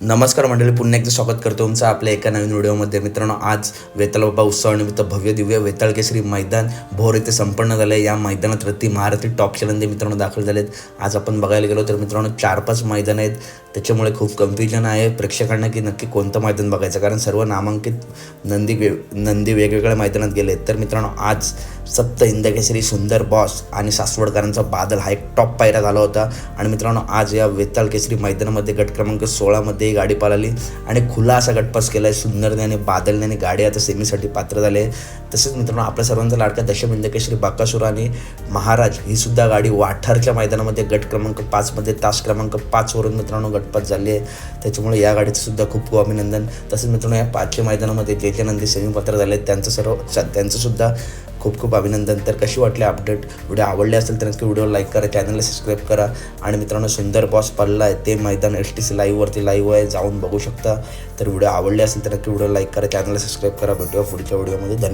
नमस्कार मंडळी पुन्हा एकदा स्वागत करतो तुमचं आपल्या एका नवीन व्हिडिओमध्ये. मित्रांनो आज वेताळबाबा उत्सवानिमित्त भव्य दिव्य वेताळ केसरी मैदान भोर येथे संपन्न झालं आहे या मैदानात रत्ती महारथी टॉप चॅनलमध्ये मित्रांनो दाखल झालेत. आज आपण बघायला गेलो तर मित्रांनो चार पाच मैदान आहेत. त्याच्यामुळे खूप कन्फ्युजन आहे. प्रेक्षकांना की नक्की कोणतं मैदान बघायचं? कारण सर्व नामांकित नंदी वे नंदी वेगवेगळ्या मैदानात गेले तर मित्रांनो आज सप्त इंदकेसरी सुंदर बॉस आणि सासवडकरांचा बादल हा एक टॉप पायरा झाला होता. आणि मित्रांनो आज या वेताल केसरी मैदानामध्ये गट क्रमांक सोळामध्ये ही गाडी पळाली आणि खुला असा गटपास केला आहे सुंदरने आणि बादलने आणि गाडी आता सेमीसाठी पात्र झाले तसेच मित्रांनो आपल्या सर्वांचा लाडका दशम इंदकेसरी बाकासुर आणि महाराज ही सुद्धा गाडी वाठारच्या मैदानामध्ये गट क्रमांक पाचमध्ये तास क्रमांक पाचवरून मित्रांनो गटपात झाली. आहे त्याच्यामुळे या गाडीचं सुद्धा खूप खूप अभिनंदन. तसेच मित्रांनो या पाचशे मैदानामध्ये जे जे नंदी सेमीपात्र झाले आहेत त्यांचं सर्व त्यांचं सुद्धा खूप खूप अभिनंदन. तर कशी वाटली अपडेट? व्हिडिओ आवडले असेल तर नक्की व्हिडिओ लाईक करा चॅनलला सबस्क्राईब करा. आणि मित्रांनो सुंदर बॉस पडला आहे ते मैदान एस टी सी लाईव्हवरती लाईव्ह आहे जाऊन बघू शकता. तर व्हिडिओ आवडले असेल तर नक्की व्हिडिओ लाईक करा चॅनलला सबस्क्राईब करा. भेटूया पुढच्या व्हिडिओमध्ये. धन्यवाद.